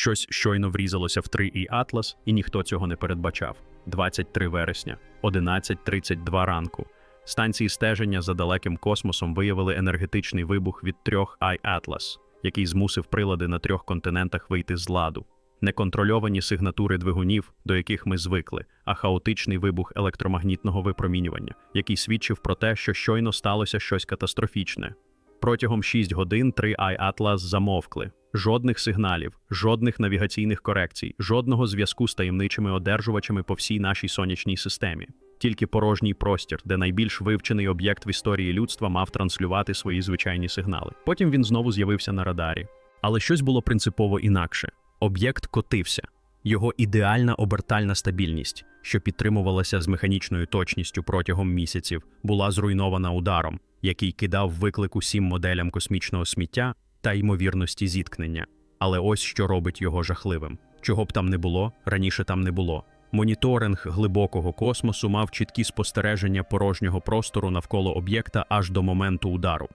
Щось щойно врізалося в 3І Атлас, і ніхто цього не передбачав. 23 вересня, 11.32 ранку. Станції стеження за далеким космосом виявили енергетичний вибух від трьох Atlas, який змусив прилади на трьох континентах вийти з ладу. Неконтрольовані сигнатури двигунів, до яких ми звикли, а хаотичний вибух електромагнітного випромінювання, який свідчив про те, що щойно сталося щось катастрофічне. Протягом 6 годин 3 I Atlas замовкли. Жодних сигналів, жодних навігаційних корекцій, жодного зв'язку з таємничими одержувачами по всій нашій сонячній системі. Тільки порожній простір, де найбільш вивчений об'єкт в історії людства мав транслювати свої звичайні сигнали. Потім він знову з'явився на радарі. Але щось було принципово інакше. Об'єкт котився. Його ідеальна обертальна стабільність, що підтримувалася з механічною точністю протягом місяців, була зруйнована ударом, який кидав виклик усім моделям космічного сміття та ймовірності зіткнення. Але ось що робить його жахливим. Чого б там не було, раніше там не було. Моніторинг глибокого космосу мав чіткі спостереження порожнього простору навколо об'єкта аж до моменту удару.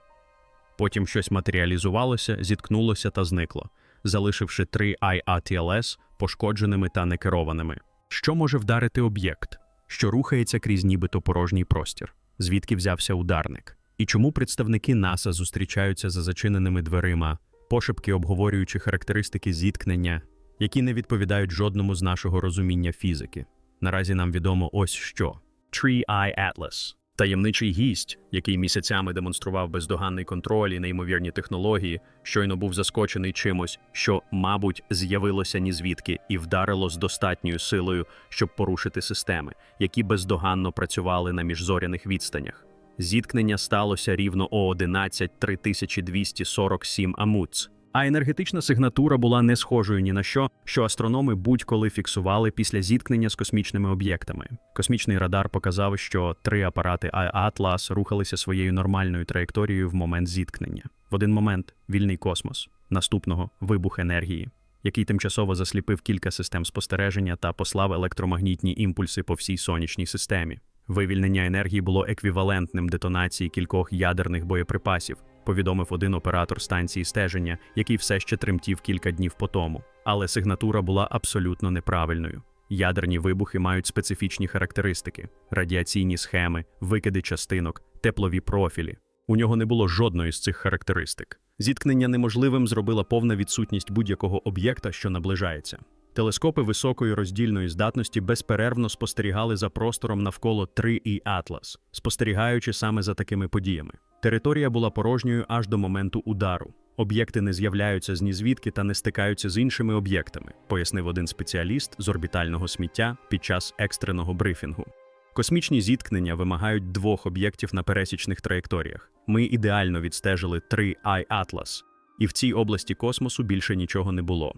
Потім щось матеріалізувалося, зіткнулося та зникло, залишивши три IATLS пошкодженими та некерованими. Що може вдарити об'єкт, що рухається крізь нібито порожній простір? Звідки взявся ударник? І чому представники НАСА зустрічаються за зачиненими дверима, пошепки обговорюючи характеристики зіткнення, які не відповідають жодному з нашого розуміння фізики? Наразі нам відомо ось що: Tree Eye Atlas – таємничий гість, який місяцями демонстрував бездоганний контроль і неймовірні технології, щойно був заскочений чимось, що, мабуть, з'явилося ні звідки і вдарило з достатньою силою, щоб порушити системи, які бездоганно працювали на міжзоряних відстанях. Зіткнення сталося рівно о 11 3247 амуц. А енергетична сигнатура була не схожою ні на що, що астрономи будь-коли фіксували після зіткнення з космічними об'єктами. Космічний радар показав, що три апарати Atlas рухалися своєю нормальною траєкторією в момент зіткнення. В один момент вільний космос, наступного вибух енергії, який тимчасово засліпив кілька систем спостереження та послав електромагнітні імпульси по всій сонячній системі. Вивільнення енергії було еквівалентним детонації кількох ядерних боєприпасів, повідомив один оператор станції стеження, який все ще тремтів кілька днів по тому. Але сигнатура була абсолютно неправильною. Ядерні вибухи мають специфічні характеристики: радіаційні схеми, викиди частинок, теплові профілі. У нього не було жодної з цих характеристик. Зіткнення неможливим зробила повна відсутність будь-якого об'єкта, що наближається. Телескопи високої роздільної здатності безперервно спостерігали за простором навколо 3 і Атлас, спостерігаючи саме за такими подіями. Територія була порожньою аж до моменту удару. Об'єкти не з'являються з нізвідки та не стикаються з іншими об'єктами, пояснив один спеціаліст з орбітального сміття під час екстреного брифінгу. Космічні зіткнення вимагають двох об'єктів на пересічних траєкторіях. Ми ідеально відстежили 3 I Atlas, і в цій області космосу більше нічого не було.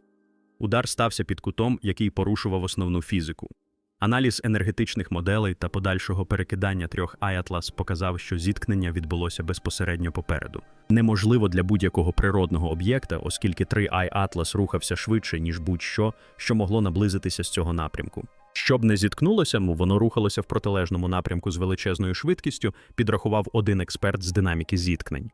Удар стався під кутом, який порушував основну фізику. Аналіз енергетичних моделей та подальшого перекидання трьох Атлас показав, що зіткнення відбулося безпосередньо попереду. Неможливо для будь-якого природного об'єкта, оскільки три Атлас рухався швидше, ніж будь-що, що могло наблизитися з цього напрямку. Щоб не зіткнулося, воно рухалося в протилежному напрямку з величезною швидкістю, підрахував один експерт з динаміки зіткнень.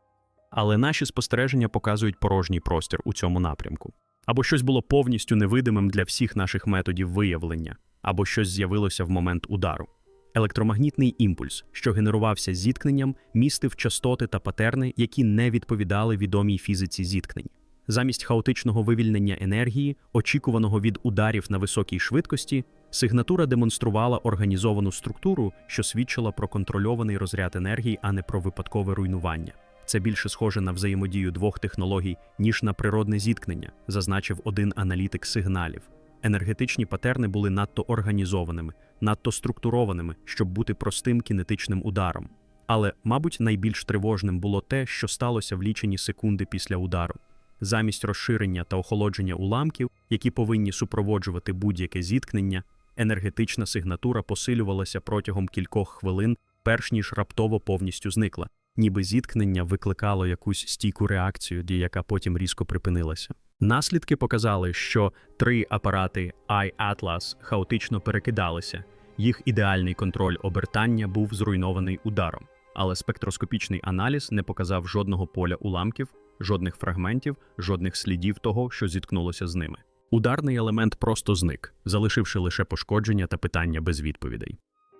Але наші спостереження показують порожній простір у цьому напрямку. Або щось було повністю невидимим для всіх наших методів виявлення, або щось з'явилося в момент удару. Електромагнітний імпульс, що генерувався зіткненням, містив частоти та патерни, які не відповідали відомій фізиці зіткнень. Замість хаотичного вивільнення енергії, очікуваного від ударів на високій швидкості, сигнатура демонструвала організовану структуру, що свідчила про контрольований розряд енергії, а не про випадкове руйнування. Це більше схоже на взаємодію двох технологій, ніж на природне зіткнення, зазначив один аналітик сигналів. Енергетичні патерни були надто організованими, надто структурованими, щоб бути простим кінетичним ударом. Але, мабуть, найбільш тривожним було те, що сталося в лічені секунди після удару. Замість розширення та охолодження уламків, які повинні супроводжувати будь-яке зіткнення, енергетична сигнатура посилювалася протягом кількох хвилин, перш ніж раптово повністю зникла ніби зіткнення викликало якусь стійку реакцію, яка потім різко припинилася. Наслідки показали, що три апарати iAtlas хаотично перекидалися, їх ідеальний контроль обертання був зруйнований ударом, але спектроскопічний аналіз не показав жодного поля уламків, жодних фрагментів, жодних слідів того, що зіткнулося з ними. Ударний елемент просто зник, залишивши лише пошкодження та питання без відповідей.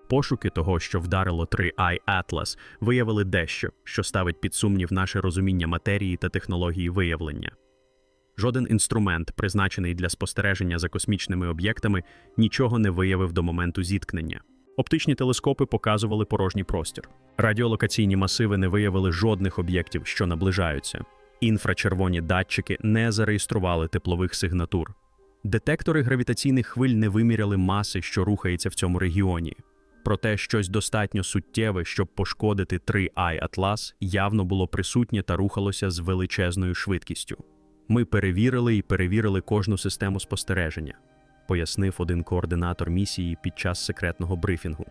Пошуки того, що вдарило 3i Atlas, виявили дещо, що ставить під сумнів наше розуміння матерії та технології виявлення. Жоден інструмент, призначений для спостереження за космічними об'єктами, нічого не виявив до моменту зіткнення. Оптичні телескопи показували порожній простір. Радіолокаційні масиви не виявили жодних об'єктів, що наближаються. Інфрачервоні датчики не зареєстрували теплових сигнатур. Детектори гравітаційних хвиль не виміряли маси, що рухається в цьому регіоні. Проте щось достатньо суттєве, щоб пошкодити 3i Atlas, явно було присутнє та рухалося з величезною швидкістю. Ми перевірили і перевірили кожну систему спостереження, пояснив один координатор місії під час секретного брифінгу.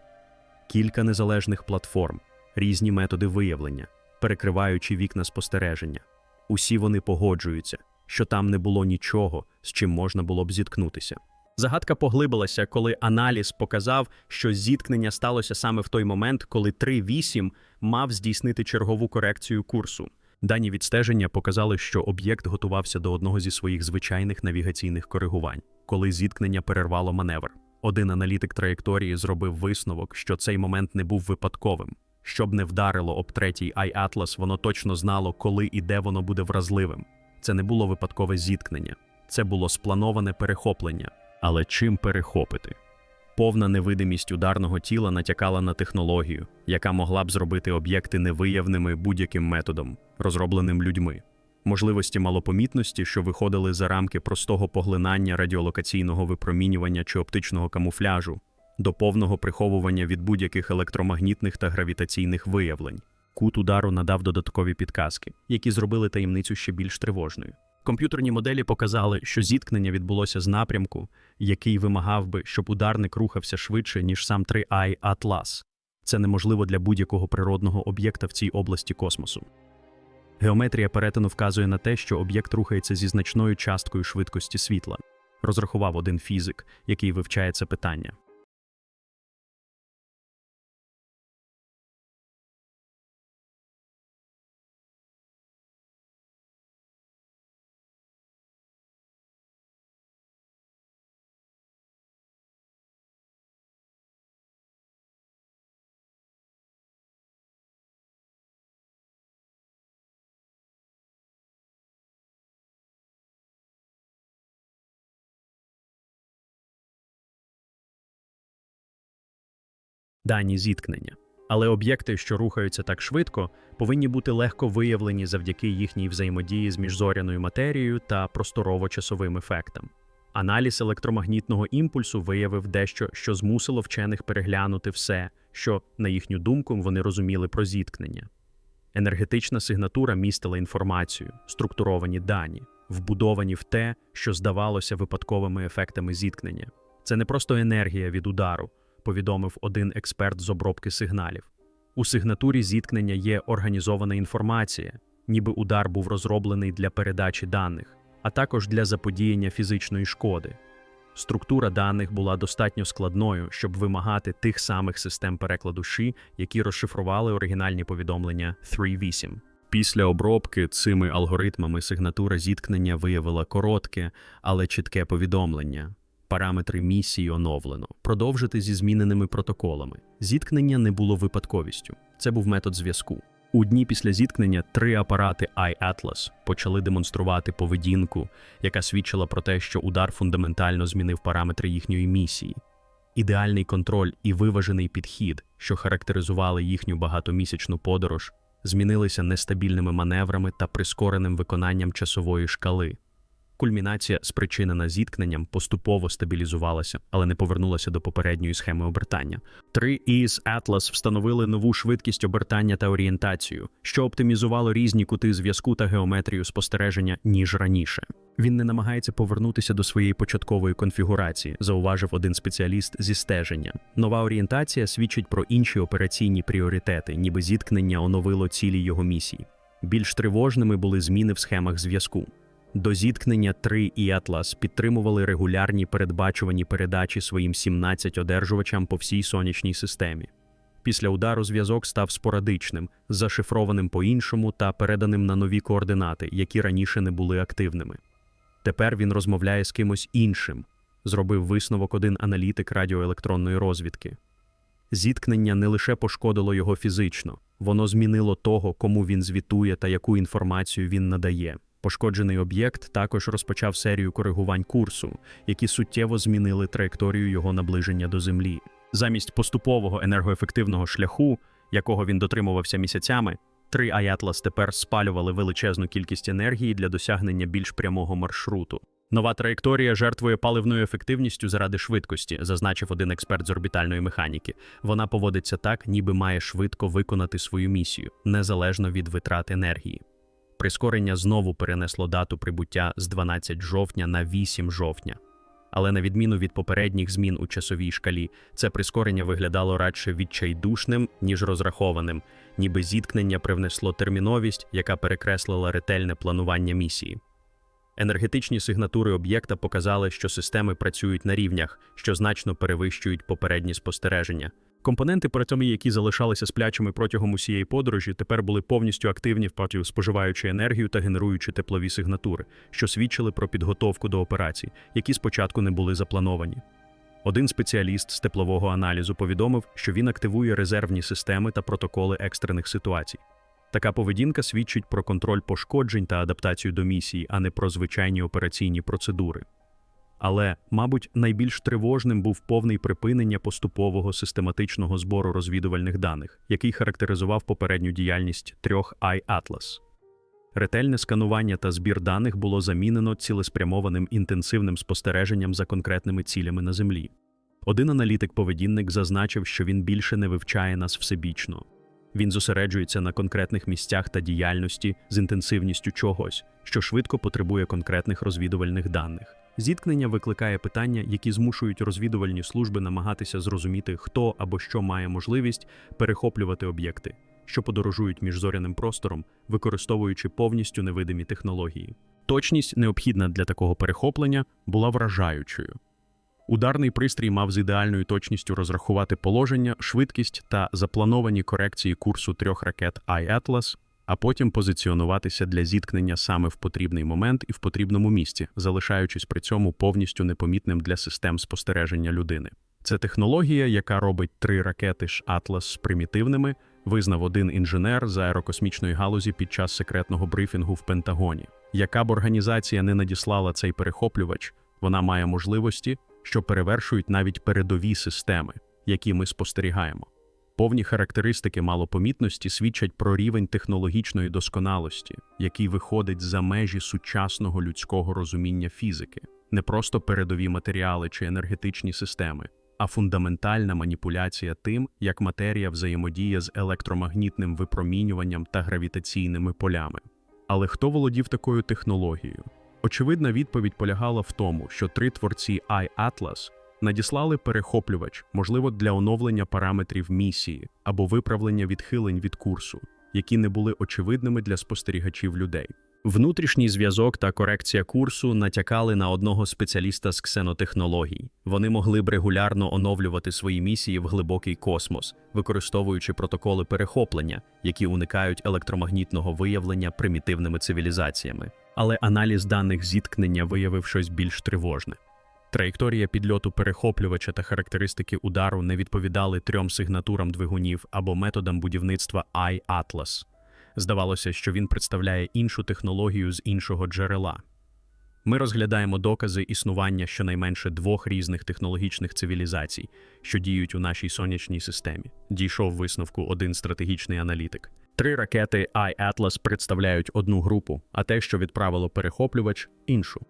Кілька незалежних платформ, різні методи виявлення, перекриваючи вікна спостереження. Усі вони погоджуються, що там не було нічого, з чим можна було б зіткнутися. Загадка поглибилася, коли аналіз показав, що зіткнення сталося саме в той момент, коли 3.8 мав здійснити чергову корекцію курсу. Дані відстеження показали, що об'єкт готувався до одного зі своїх звичайних навігаційних коригувань, коли зіткнення перервало маневр. Один аналітик траєкторії зробив висновок, що цей момент не був випадковим. Щоб не вдарило об третій iAtlas, воно точно знало, коли і де воно буде вразливим. Це не було випадкове зіткнення, це було сплановане перехоплення. Але чим перехопити? Повна невидимість ударного тіла натякала на технологію, яка могла б зробити об'єкти невиявними будь-яким методом, розробленим людьми. Можливості малопомітності, що виходили за рамки простого поглинання радіолокаційного випромінювання чи оптичного камуфляжу, до повного приховування від будь-яких електромагнітних та гравітаційних виявлень. Кут удару надав додаткові підказки, які зробили таємницю ще більш тривожною. Комп'ютерні моделі показали, що зіткнення відбулося з напрямку, який вимагав би, щоб ударник рухався швидше, ніж сам 3i Atlas. Це неможливо для будь-якого природного об'єкта в цій області космосу. Геометрія перетину вказує на те, що об'єкт рухається зі значною часткою швидкості світла, розрахував один фізик, який вивчає це питання. Дані зіткнення. Але об'єкти, що рухаються так швидко, повинні бути легко виявлені завдяки їхній взаємодії з міжзоряною матерією та просторово-часовим ефектам. Аналіз електромагнітного імпульсу виявив дещо, що змусило вчених переглянути все, що, на їхню думку, вони розуміли про зіткнення. Енергетична сигнатура містила інформацію, структуровані дані, вбудовані в те, що здавалося випадковими ефектами зіткнення. Це не просто енергія від удару повідомив один експерт з обробки сигналів. У сигнатурі зіткнення є організована інформація, ніби удар був розроблений для передачі даних, а також для заподіяння фізичної шкоди. Структура даних була достатньо складною, щоб вимагати тих самих систем перекладу ши, які розшифрували оригінальні повідомлення 3.8. Після обробки цими алгоритмами сигнатура зіткнення виявила коротке, але чітке повідомлення. Параметри місії оновлено, продовжити зі зміненими протоколами. Зіткнення не було випадковістю. Це був метод зв'язку. У дні після зіткнення три апарати iAtlas почали демонструвати поведінку, яка свідчила про те, що удар фундаментально змінив параметри їхньої місії. Ідеальний контроль і виважений підхід, що характеризували їхню багатомісячну подорож, змінилися нестабільними маневрами та прискореним виконанням часової шкали. Кульмінація, спричинена зіткненням, поступово стабілізувалася, але не повернулася до попередньої схеми обертання. Три із Atlas встановили нову швидкість обертання та орієнтацію, що оптимізувало різні кути зв'язку та геометрію спостереження ніж раніше. Він не намагається повернутися до своєї початкової конфігурації, зауважив один спеціаліст зі стеження. Нова орієнтація свідчить про інші операційні пріоритети, ніби зіткнення оновило цілі його місії. Більш тривожними були зміни в схемах зв'язку. До зіткнення 3 і Атлас підтримували регулярні передбачувані передачі своїм 17 одержувачам по всій сонячній системі. Після удару зв'язок став спорадичним, зашифрованим по-іншому та переданим на нові координати, які раніше не були активними. Тепер він розмовляє з кимось іншим, зробив висновок один аналітик радіоелектронної розвідки. Зіткнення не лише пошкодило його фізично, воно змінило того, кому він звітує та яку інформацію він надає. Пошкоджений об'єкт також розпочав серію коригувань курсу, які суттєво змінили траєкторію його наближення до Землі. Замість поступового енергоефективного шляху, якого він дотримувався місяцями, три Аятлас тепер спалювали величезну кількість енергії для досягнення більш прямого маршруту. Нова траєкторія жертвує паливною ефективністю заради швидкості, зазначив один експерт з орбітальної механіки. Вона поводиться так, ніби має швидко виконати свою місію, незалежно від витрат енергії. Прискорення знову перенесло дату прибуття з 12 жовтня на 8 жовтня. Але на відміну від попередніх змін у часовій шкалі, це прискорення виглядало радше відчайдушним, ніж розрахованим, ніби зіткнення привнесло терміновість, яка перекреслила ретельне планування місії. Енергетичні сигнатури об'єкта показали, що системи працюють на рівнях, що значно перевищують попередні спостереження. Компоненти, при які залишалися сплячими протягом усієї подорожі, тепер були повністю активні, впатію споживаючи енергію та генеруючи теплові сигнатури, що свідчили про підготовку до операцій, які спочатку не були заплановані. Один спеціаліст з теплового аналізу повідомив, що він активує резервні системи та протоколи екстрених ситуацій. Така поведінка свідчить про контроль пошкоджень та адаптацію до місії, а не про звичайні операційні процедури. Але, мабуть, найбільш тривожним був повний припинення поступового систематичного збору розвідувальних даних, який характеризував попередню діяльність трьох iAtlas. Ретельне сканування та збір даних було замінено цілеспрямованим інтенсивним спостереженням за конкретними цілями на Землі. Один аналітик-поведінник зазначив, що він більше не вивчає нас всебічно. Він зосереджується на конкретних місцях та діяльності з інтенсивністю чогось, що швидко потребує конкретних розвідувальних даних. Зіткнення викликає питання, які змушують розвідувальні служби намагатися зрозуміти, хто або що має можливість перехоплювати об'єкти, що подорожують між зоряним простором, використовуючи повністю невидимі технології. Точність, необхідна для такого перехоплення, була вражаючою. Ударний пристрій мав з ідеальною точністю розрахувати положення, швидкість та заплановані корекції курсу трьох ракет iAtlas, а потім позиціонуватися для зіткнення саме в потрібний момент і в потрібному місці, залишаючись при цьому повністю непомітним для систем спостереження людини. Це технологія, яка робить три ракети ж Atlas примітивними, визнав один інженер з аерокосмічної галузі під час секретного брифінгу в Пентагоні. Яка б організація не надіслала цей перехоплювач, вона має можливості, що перевершують навіть передові системи, які ми спостерігаємо. Повні характеристики малопомітності свідчать про рівень технологічної досконалості, який виходить за межі сучасного людського розуміння фізики, не просто передові матеріали чи енергетичні системи, а фундаментальна маніпуляція тим, як матерія взаємодіє з електромагнітним випромінюванням та гравітаційними полями. Але хто володів такою технологією? Очевидна відповідь полягала в тому, що три творці iAtlas надіслали перехоплювач, можливо, для оновлення параметрів місії або виправлення відхилень від курсу, які не були очевидними для спостерігачів людей. Внутрішній зв'язок та корекція курсу натякали на одного спеціаліста з ксенотехнологій. Вони могли б регулярно оновлювати свої місії в глибокий космос, використовуючи протоколи перехоплення, які уникають електромагнітного виявлення примітивними цивілізаціями. Але аналіз даних зіткнення виявив щось більш тривожне. Траєкторія підльоту перехоплювача та характеристики удару не відповідали трьом сигнатурам двигунів або методам будівництва iAtlas. Здавалося, що він представляє іншу технологію з іншого джерела. Ми розглядаємо докази існування щонайменше двох різних технологічних цивілізацій, що діють у нашій сонячній системі. Дійшов висновку один стратегічний аналітик. Три ракети iAtlas представляють одну групу, а те, що відправило перехоплювач іншу.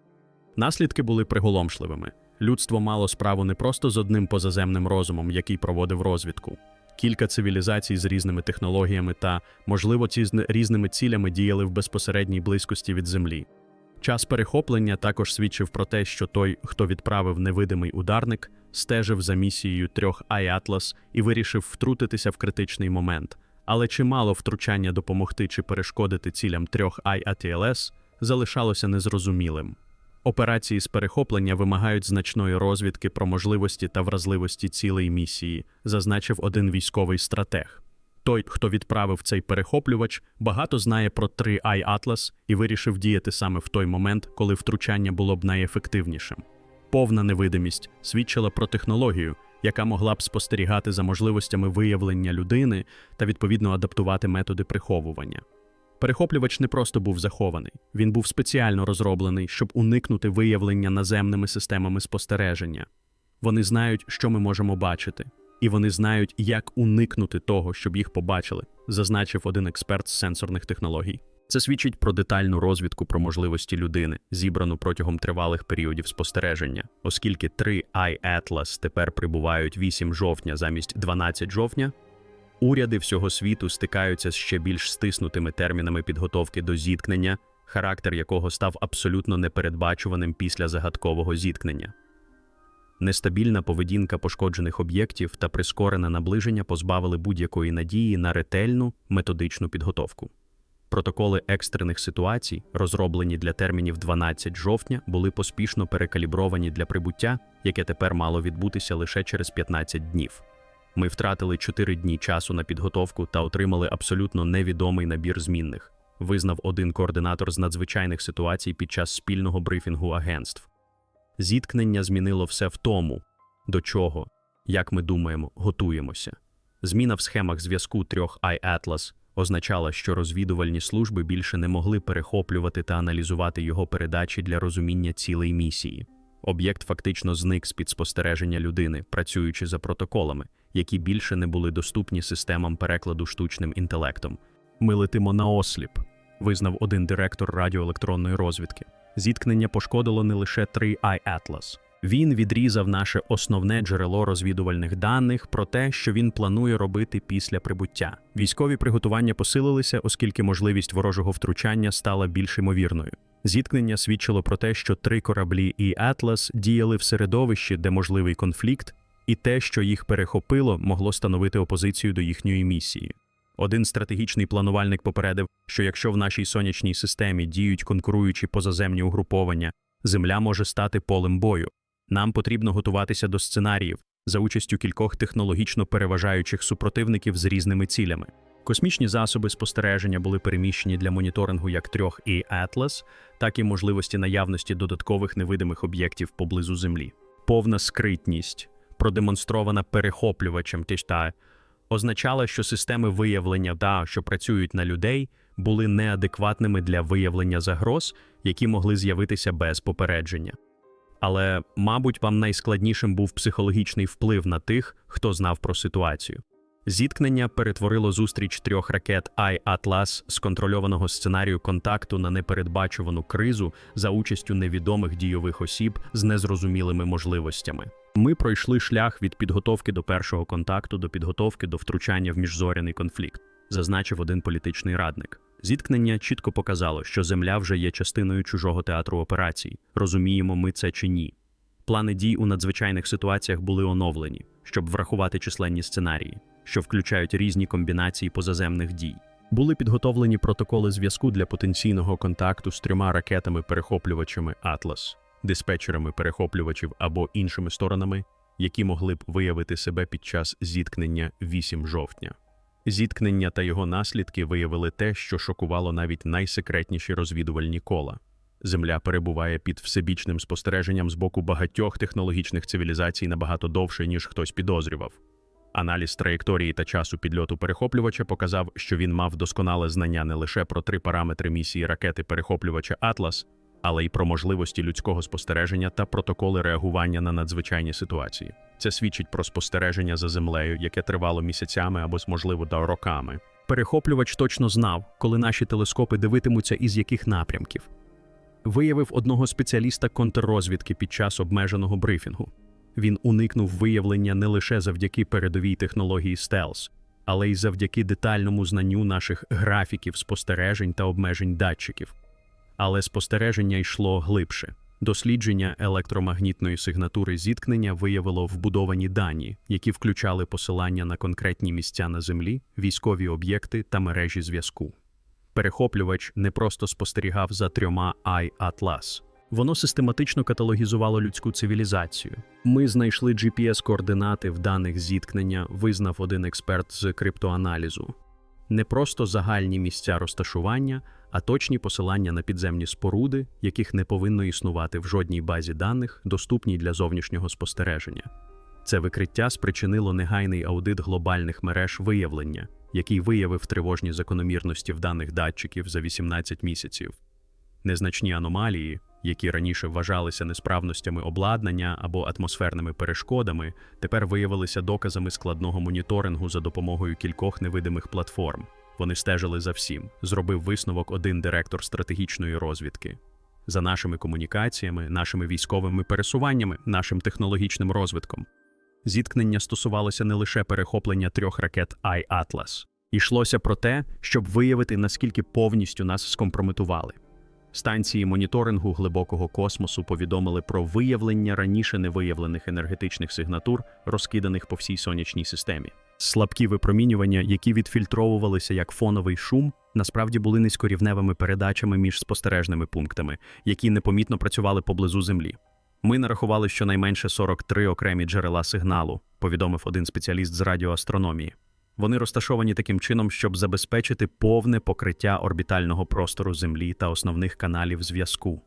Наслідки були приголомшливими. Людство мало справу не просто з одним позаземним розумом, який проводив розвідку. Кілька цивілізацій з різними технологіями та, можливо, ці з різними цілями діяли в безпосередній близькості від Землі. Час перехоплення також свідчив про те, що той, хто відправив невидимий ударник, стежив за місією трьох iAtlas і вирішив втрутитися в критичний момент. Але чимало втручання допомогти чи перешкодити цілям трьох iATLS залишалося незрозумілим. Операції з перехоплення вимагають значної розвідки про можливості та вразливості цілей місії, зазначив один військовий стратег. Той, хто відправив цей перехоплювач, багато знає про 3i Atlas і вирішив діяти саме в той момент, коли втручання було б найефективнішим. Повна невидимість свідчила про технологію, яка могла б спостерігати за можливостями виявлення людини та відповідно адаптувати методи приховування. Перехоплювач не просто був захований, він був спеціально розроблений, щоб уникнути виявлення наземними системами спостереження. Вони знають, що ми можемо бачити, і вони знають, як уникнути того, щоб їх побачили, зазначив один експерт з сенсорних технологій. Це свідчить про детальну розвідку про можливості людини, зібрану протягом тривалих періодів спостереження, оскільки 3 iAtlas тепер прибувають 8 жовтня замість 12 жовтня. Уряди всього світу стикаються з ще більш стиснутими термінами підготовки до зіткнення, характер якого став абсолютно непередбачуваним після загадкового зіткнення. Нестабільна поведінка пошкоджених об'єктів та прискорене наближення позбавили будь-якої надії на ретельну методичну підготовку. Протоколи екстрених ситуацій, розроблені для термінів 12 жовтня, були поспішно перекалібровані для прибуття, яке тепер мало відбутися лише через 15 днів. Ми втратили 4 дні часу на підготовку та отримали абсолютно невідомий набір змінних, визнав один координатор з надзвичайних ситуацій під час спільного брифінгу агентств. Зіткнення змінило все в тому, до чого, як ми думаємо, готуємося. Зміна в схемах зв'язку трьох iAtlas означала, що розвідувальні служби більше не могли перехоплювати та аналізувати його передачі для розуміння цілей місії. Об'єкт фактично зник з під спостереження людини, працюючи за протоколами, які більше не були доступні системам перекладу штучним інтелектом. Ми летимо на осліп, визнав один директор радіоелектронної розвідки. Зіткнення пошкодило не лише 3 iAtlas. Він відрізав наше основне джерело розвідувальних даних про те, що він планує робити після прибуття. Військові приготування посилилися, оскільки можливість ворожого втручання стала більш ймовірною. Зіткнення свідчило про те, що три кораблі і Атлас діяли в середовищі, де можливий конфлікт, і те, що їх перехопило, могло становити опозицію до їхньої місії. Один стратегічний планувальник попередив, що якщо в нашій сонячній системі діють конкуруючі позаземні угруповання, Земля може стати полем бою. Нам потрібно готуватися до сценаріїв за участю кількох технологічно переважаючих супротивників з різними цілями. Космічні засоби спостереження були переміщені для моніторингу як трьох і Atlas, так і можливості наявності додаткових невидимих об'єктів поблизу Землі. Повна скритність, продемонстрована перехоплювачем Тішта, означала, що системи виявлення да, що працюють на людей, були неадекватними для виявлення загроз, які могли з'явитися без попередження. Але, мабуть, вам найскладнішим був психологічний вплив на тих, хто знав про ситуацію. Зіткнення перетворило зустріч трьох ракет «Ай-Атлас» з контрольованого сценарію контакту на непередбачувану кризу за участю невідомих дійових осіб з незрозумілими можливостями. Ми пройшли шлях від підготовки до першого контакту до підготовки до втручання в міжзоряний конфлікт, зазначив один політичний радник. Зіткнення чітко показало, що Земля вже є частиною чужого театру операцій. Розуміємо ми це чи ні. Плани дій у надзвичайних ситуаціях були оновлені, щоб врахувати численні сценарії, що включають різні комбінації позаземних дій. Були підготовлені протоколи зв'язку для потенційного контакту з трьома ракетами-перехоплювачами Атлас, диспетчерами перехоплювачів або іншими сторонами, які могли б виявити себе під час зіткнення 8 жовтня. Зіткнення та його наслідки виявили те, що шокувало навіть найсекретніші розвідувальні кола. Земля перебуває під всебічним спостереженням з боку багатьох технологічних цивілізацій набагато довше, ніж хтось підозрював. Аналіз траєкторії та часу підльоту перехоплювача показав, що він мав досконале знання не лише про три параметри місії ракети перехоплювача Атлас, але й про можливості людського спостереження та протоколи реагування на надзвичайні ситуації. Це свідчить про спостереження за землею, яке тривало місяцями або, можливо, до роками. Перехоплювач точно знав, коли наші телескопи дивитимуться із яких напрямків. Виявив одного спеціаліста контррозвідки під час обмеженого брифінгу. Він уникнув виявлення не лише завдяки передовій технології стелс, але й завдяки детальному знанню наших графіків спостережень та обмежень датчиків. Але спостереження йшло глибше. Дослідження електромагнітної сигнатури зіткнення виявило вбудовані дані, які включали посилання на конкретні місця на землі, військові об'єкти та мережі зв'язку. Перехоплювач не просто спостерігав за трьома Ай-Атлас. Воно систематично каталогізувало людську цивілізацію. Ми знайшли GPS-координати в даних зіткнення, визнав один експерт з криптоаналізу. Не просто загальні місця розташування, а точні посилання на підземні споруди, яких не повинно існувати в жодній базі даних, доступній для зовнішнього спостереження. Це викриття спричинило негайний аудит глобальних мереж виявлення, який виявив тривожні закономірності в даних датчиків за 18 місяців. Незначні аномалії, які раніше вважалися несправностями обладнання або атмосферними перешкодами, тепер виявилися доказами складного моніторингу за допомогою кількох невидимих платформ. Вони стежили за всім, зробив висновок один директор стратегічної розвідки. За нашими комунікаціями, нашими військовими пересуваннями, нашим технологічним розвитком. Зіткнення стосувалося не лише перехоплення трьох ракет «Ай-Атлас». Йшлося про те, щоб виявити, наскільки повністю нас скомпрометували. Станції моніторингу глибокого космосу повідомили про виявлення раніше невиявлених енергетичних сигнатур, розкиданих по всій сонячній системі. Слабкі випромінювання, які відфільтровувалися як фоновий шум, насправді були низькорівневими передачами між спостережними пунктами, які непомітно працювали поблизу Землі. Ми нарахували щонайменше 43 окремі джерела сигналу, повідомив один спеціаліст з радіоастрономії. Вони розташовані таким чином, щоб забезпечити повне покриття орбітального простору Землі та основних каналів зв'язку.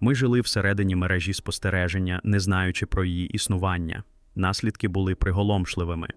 Ми жили всередині мережі спостереження, не знаючи про її існування. Наслідки були приголомшливими.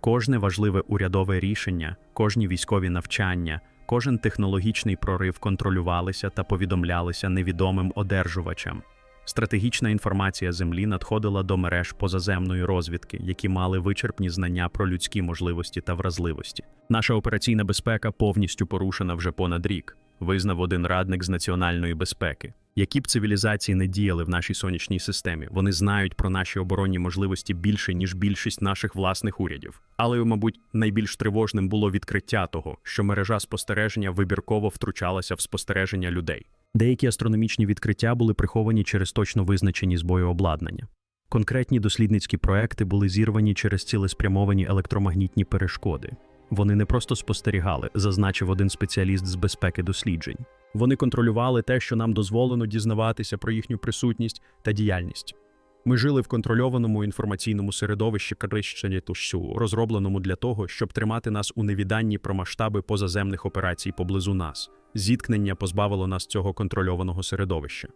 Кожне важливе урядове рішення, кожні військові навчання, кожен технологічний прорив контролювалися та повідомлялися невідомим одержувачам. Стратегічна інформація Землі надходила до мереж позаземної розвідки, які мали вичерпні знання про людські можливості та вразливості. Наша операційна безпека повністю порушена вже понад рік, визнав один радник з національної безпеки. Які б цивілізації не діяли в нашій сонячній системі, вони знають про наші оборонні можливості більше, ніж більшість наших власних урядів. Але, мабуть, найбільш тривожним було відкриття того, що мережа спостереження вибірково втручалася в спостереження людей. Деякі астрономічні відкриття були приховані через точно визначені збої обладнання. Конкретні дослідницькі проекти були зірвані через цілеспрямовані електромагнітні перешкоди. Вони не просто спостерігали, зазначив один спеціаліст з безпеки досліджень. Вони контролювали те, що нам дозволено дізнаватися про їхню присутність та діяльність. Ми жили в контрольованому інформаційному середовищі Крищені Тушсю, розробленому для того, щоб тримати нас у невіданні про масштаби позаземних операцій поблизу нас. Зіткнення позбавило нас цього контрольованого середовища.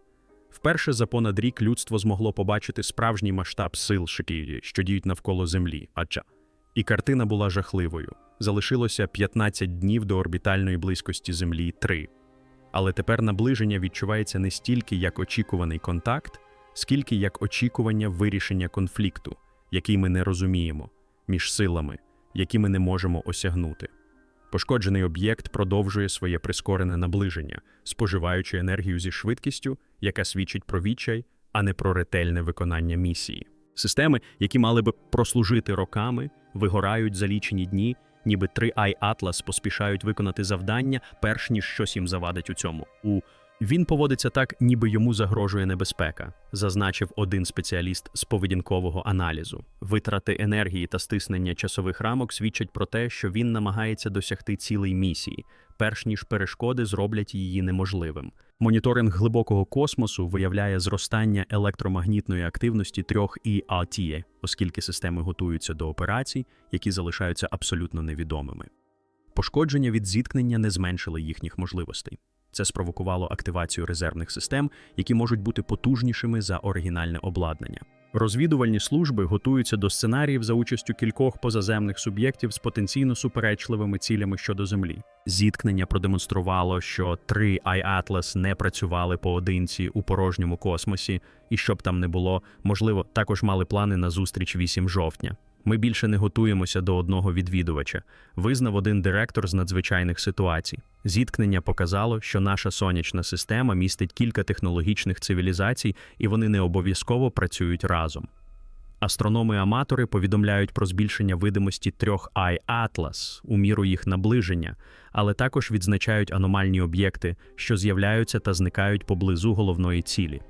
Вперше за понад рік людство змогло побачити справжній масштаб сил Шикірі, що діють навколо Землі, адже і картина була жахливою. Залишилося 15 днів до орбітальної близькості Землі 3. Але тепер наближення відчувається не стільки як очікуваний контакт, скільки як очікування вирішення конфлікту, який ми не розуміємо, між силами, які ми не можемо осягнути. Пошкоджений об'єкт продовжує своє прискорене наближення, споживаючи енергію зі швидкістю, яка свідчить про відчай, а не про ретельне виконання місії. Системи, які мали би прослужити роками, вигорають за лічені дні, ніби три ай Атлас поспішають виконати завдання, перш ніж щось їм завадить у цьому. У він поводиться так, ніби йому загрожує небезпека, зазначив один спеціаліст з поведінкового аналізу. Витрати енергії та стиснення часових рамок свідчать про те, що він намагається досягти цілей місії, перш ніж перешкоди зроблять її неможливим. Моніторинг глибокого космосу виявляє зростання електромагнітної активності трьох ІАТІ, оскільки системи готуються до операцій, які залишаються абсолютно невідомими. Пошкодження від зіткнення не зменшили їхніх можливостей. Це спровокувало активацію резервних систем, які можуть бути потужнішими за оригінальне обладнання. Розвідувальні служби готуються до сценаріїв за участю кількох позаземних суб'єктів з потенційно суперечливими цілями щодо Землі. Зіткнення продемонструвало, що три iAtlas не працювали поодинці у порожньому космосі, і щоб там не було, можливо, також мали плани на зустріч 8 жовтня. Ми більше не готуємося до одного відвідувача, визнав один директор з надзвичайних ситуацій. Зіткнення показало, що наша сонячна система містить кілька технологічних цивілізацій, і вони не обов'язково працюють разом. Астрономи-аматори повідомляють про збільшення видимості трьох Ай Атлас у міру їх наближення, але також відзначають аномальні об'єкти, що з'являються та зникають поблизу головної цілі.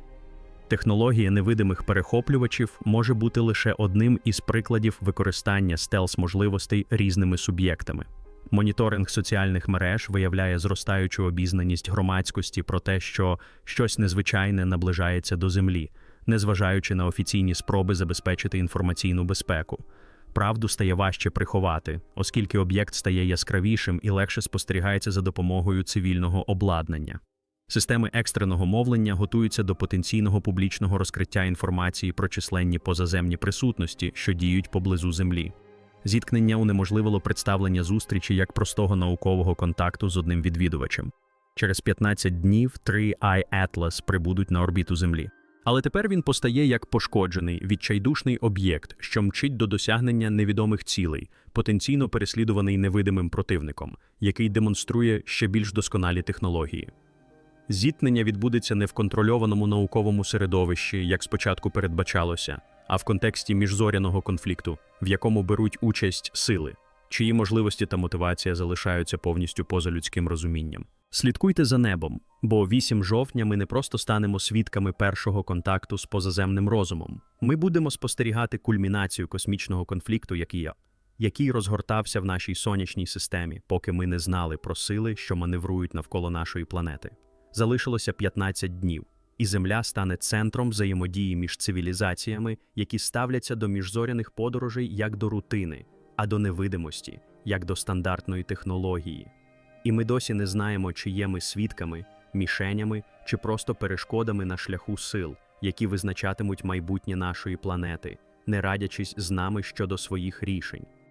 Технологія невидимих перехоплювачів може бути лише одним із прикладів використання стелс можливостей різними суб'єктами. Моніторинг соціальних мереж виявляє зростаючу обізнаність громадськості про те, що щось незвичайне наближається до землі, незважаючи на офіційні спроби забезпечити інформаційну безпеку. Правду стає важче приховати, оскільки об'єкт стає яскравішим і легше спостерігається за допомогою цивільного обладнання. Системи екстреного мовлення готуються до потенційного публічного розкриття інформації про численні позаземні присутності, що діють поблизу Землі. Зіткнення унеможливило представлення зустрічі як простого наукового контакту з одним відвідувачем. Через 15 днів три I-Atlas прибудуть на орбіту Землі. Але тепер він постає як пошкоджений, відчайдушний об'єкт, що мчить до досягнення невідомих цілей, потенційно переслідуваний невидимим противником, який демонструє ще більш досконалі технології. Зіткнення відбудеться не в контрольованому науковому середовищі, як спочатку передбачалося, а в контексті міжзоряного конфлікту, в якому беруть участь сили, чиї можливості та мотивація залишаються повністю поза людським розумінням. Слідкуйте за небом, бо 8 жовтня ми не просто станемо свідками першого контакту з позаземним розумом. Ми будемо спостерігати кульмінацію космічного конфлікту, який, який розгортався в нашій сонячній системі, поки ми не знали про сили, що маневрують навколо нашої планети. Залишилося 15 днів, і Земля стане центром взаємодії між цивілізаціями, які ставляться до міжзоряних подорожей як до рутини, а до невидимості, як до стандартної технології. І ми досі не знаємо, чи є ми свідками, мішенями чи просто перешкодами на шляху сил, які визначатимуть майбутнє нашої планети, не радячись з нами щодо своїх рішень.